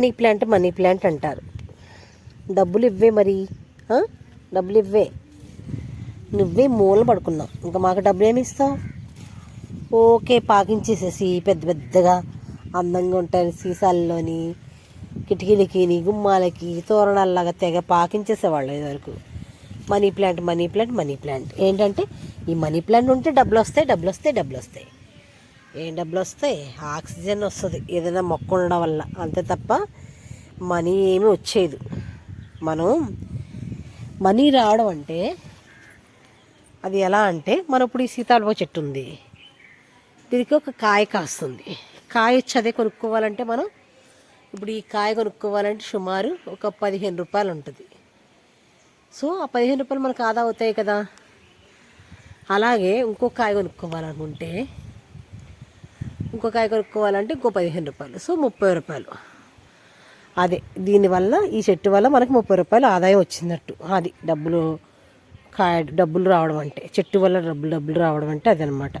Money plant money plant అంటారు. డబ్బులు ఇవ్వే మరి డబ్బులు ఇవ్వే. నువ్వే మూల పడుకున్నావు. ఇంకా మాకు డబ్బులు ఏమి ఇస్తావు? ఓకే పాకించేసేసి పెద్ద పెద్దగా అందంగా ఉంటాయి సీసాల్లోని కిటికీలకి గుమ్మాలకి తోరణాలలాగా తెగ పాకించేసేవాళ్ళు ఇదివరకు. Money plant money plant money plant ఏంటంటే ఈ మనీ ప్లాంట్ ఉంటే డబ్బులు వస్తాయి డబ్బులు వస్తాయి డబ్బులు వస్తాయి. ఏం డబ్బులు వస్తాయి ఆక్సిజన్ వస్తుంది. ఏదైనా మొక్క ఉండడం వల్ల. అంతే తప్ప మనీ ఏమీ వచ్చేది మనం మనీ రావడం అంటే అది ఎలా అంటే మన ఇప్పుడు ఈ సీతాఫల చెట్టు ఉంది. దీనికి ఒక కాయ కాస్తుంది. కాయ వచ్చి అదే కొనుక్కోవాలంటే మనం ఇప్పుడు ఈ కాయ కొనుక్కోవాలంటే సుమారు ఒక పదిహేను రూపాయలు ఉంటుంది. సో ఆ పదిహేను రూపాయలు మనకు ఆదా అవుతాయి కదా? అలాగే ఇంకో కాయ కొనుక్కోవాలనుకుంటే ఇంకో కాయ కొనుక్కోవాలంటే ఇంకో పదిహేను రూపాయలు. సో ముప్పై రూపాయలు. అదే దీనివల్ల ఈ చెట్టు వల్ల మనకి ముప్పై రూపాయలు ఆదాయం వచ్చిందట్టు. అది డబ్బులు కాయ డబ్బులు రావడం అంటే చెట్టు వల్ల డబ్బులు డబ్బులు రావడం అంటే అదనమాట.